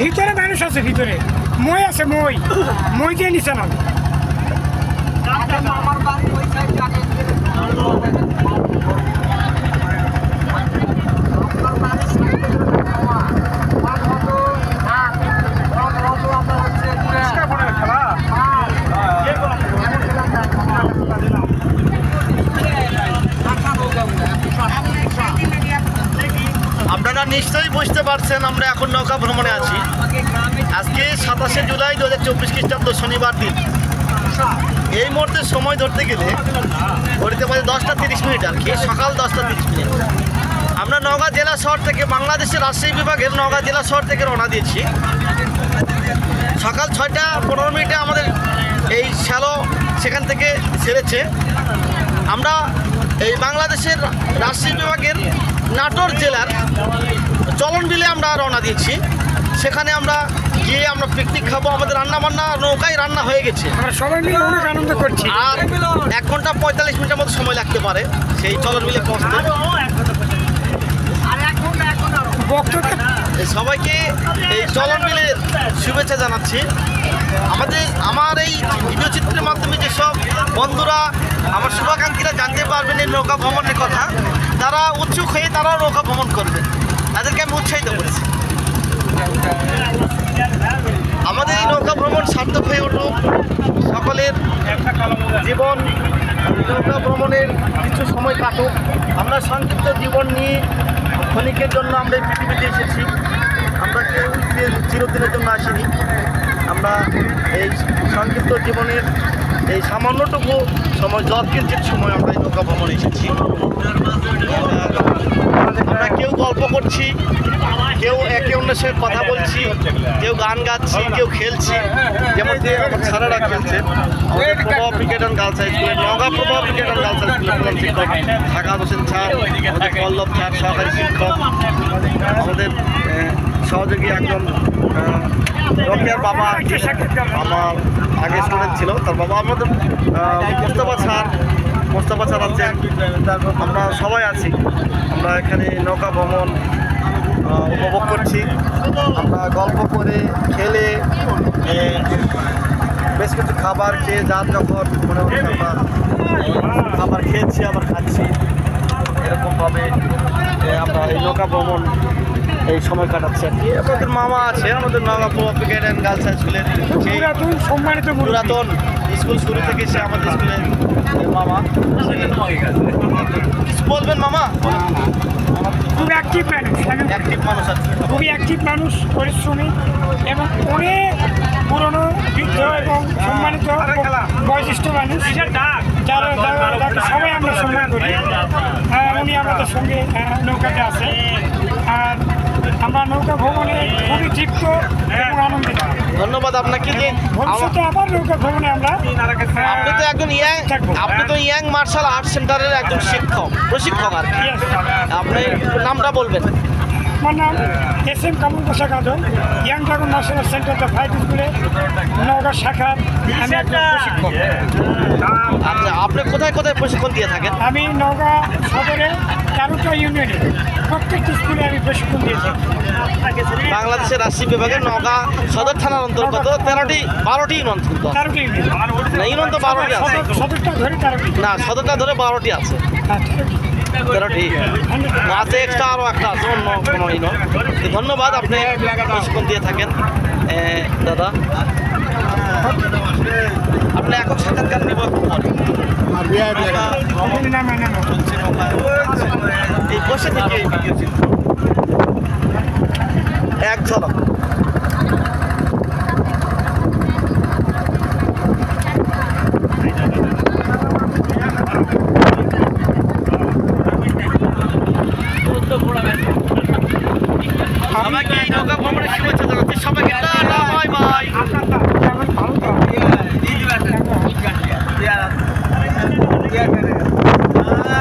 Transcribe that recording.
ভিতরে মানুষ আছে ভিতরে। মই আছে মই। মই দিয়ে নিচে না। আপনারা নিশ্চয়ই বুঝতে পারছেন, আমরা এখন নৌকা ভ্রমণে আছি। আজকে সাতাশে জুলাই দু হাজার চব্বিশ খ্রিস্টাব্দ শনিবার দিন। এই মুহূর্তে সময় ধরতে গেলে ঘড়িতে বাজে দশটা তিরিশ মিনিট আর কি, সকাল দশটা তিরিশ মিনিট। আমরা নওগাঁ জেলা শহর থেকে বাংলাদেশের রাজশাহী বিভাগের নওগাঁ জেলা শহর থেকে রওনা দিয়েছি। সকাল ছয়টা পনেরো মিনিটে আমাদের এই শ্যালো সেখান থেকে ছেড়েছে আমরা এই বাংলাদেশের রাজশাহী বিভাগের নাটোর জেলার চলন বিলে আমরা রওনা দিয়েছি। সেখানে আমরা গিয়ে আমরা পিকনিক খাব। আমাদের রান্না বান্না নৌকায় রান্না হয়ে গেছে। সবাই মিলে অনেক আনন্দ করছি। আর এক ঘণ্টা পঁয়তাল্লিশ মিনিটের মতো সময় লাগতে পারে সেই চলন বিলে পৌঁছতে সবাইকে এই চলন মিলে শুভেচ্ছা জানাচ্ছি। আমাদের আমার এই ভিডিও চিত্রের মাধ্যমে যেসব বন্ধুরা আমার শুভাকাঙ্ক্ষীরা জানতে পারবেন এই নৌকা ভ্রমণের কথা। তারা উৎসুক হয়ে তারাও নৌকা ভ্রমণ করবে। তাদেরকে আমি উৎসাহিত করেছি। আমাদের এই নৌকা ভ্রমণ সার্থক হয়ে উঠুক সকলের জীবন, নৌকা ভ্রমণের কিছু সময় কাটুক। আমরা সংক্ষিপ্ত জীবন নিয়ে ক্ষণিকের জন্য আমরা পৃথিবীতে এসেছি। আমরা কেউ চির- চিরদিনের জন্য আসিনি। আমরা এই সংক্ষিপ্ত জীবনের এই সামান্যটুকু সময়, যৎকিঞ্চিত সময় আমরা এই নৌকা ভ্রমণে এসেছি। আমরা কেউ গল্প করছি, কেউ একে অন্যের সঙ্গে কথা বলছি, কেউ গান গাচ্ছি, কেউ খেলছি, যেমন ছাড়ারা খেলছে প্রভাব ক্রিকেট অ্যান্ড গার্লস হাই স্কুলের নগা প্রভাব ক্রিকেট অ্যান্ড গার্লস হাই স্কুলের প্রধান শিক্ষক হোসেন আমাদের পল্লব স্যার, সহকারী শিক্ষক, আমাদের সহযোগী একজন আহ, রকিয়ার বাবা আমার আগে স্টুডেন্ট ছিল। তার বাবা আমাদের মোস্তফা স্যার মোস্তফা স্যার আছেন আমরা সবাই আছি। আমরা এখানে নৌকা ভ্রমণ উপভোগ করছি। আমরা গল্প করে খেলে বেশ কিছু খাবার খেয়ে যার যখন মনে হচ্ছে আমরা খাবার খেয়েছি আবার খাচ্ছি। এরকমভাবে আমরা এই নৌকা ভ্রমণ এই সময় কাটাচ্ছে। আর কি আমাদের মামা আছে আমাদের মামা ক্রিকেট অ্যান্ড গার্লস হাই স্কুলের পুরাতন সম্মানিত। পুরাতন স্কুল শুরু থেকে সে আমাদের স্কুলের মামা। কিছু বলবেন মামা? খুব অ্যাক্টিভ মানুষ অ্যাক্টিভ মানুষ আছে। খুবই অ্যাক্টিভ মানুষ পরিশ্রমী এবং অনেক পুরনো বৃদ্ধ এবং সম্মানিত বয়োজ্যেষ্ঠ মানুষ। যারা সবাই আমরা সম্মান করি। হ্যাঁ, উনি আমাদের সঙ্গে আহ, নৌকাতে আছে। আর আমরা নৌকা ভ্রমণে খুবই তৃপ্ত এবং আনন্দিত। ধন্যবাদ আপনাকে যে ভবিষ্যতে আবার নৌকা ভ্রমণে আমরা আপনি তো একজন ইয়াং আপনি তো ইয়াং মার্শাল আর্ট সেন্টারের একজন শিক্ষক প্রশিক্ষক আর কি। Yes. আপনি নামটা বলবেন। আমার নাম এস এম কামুল পোশাক আদম young dragon national centre the five স্কুলে নগর শাখার আমি একজন প্রশিক্ষক। প্রশিক্ষণ দিয়ে থাকেন? আমি নওগাঁ সদরে তেরোটা ইউনিয়নে প্রত্যেকটি স্কুলে আমি প্রশিক্ষণ দিয়েছি বাংলাদেশের রাজশাহী বিভাগের নগা সদর থানার অন্তর্গত তেরোটি বারোটি ইউনিয়ন। তেরোটি ইউনিয়ন তো বারোটি আছে। সদর- সদরটা ধরে তেরোটি না সদরটা ধরে বারোটি আছে। তেরোটি। তেরোটি আছে। এক্সট্রা আরও একটা আছে অন্য কোনো ধন্যবাদ আপনি প্রশিক্ষণ দিয়ে থাকেন। দাদা আপনি এখন সাক্ষাৎকার নেব একটু পরে। আমরা না, না, না, না। চলছে নৌকায়। বসে থেকে এই ভিডিও চিত্র। এক ঝলক। আমাকে নৌকা ভ্রমণের শুভেচ্ছা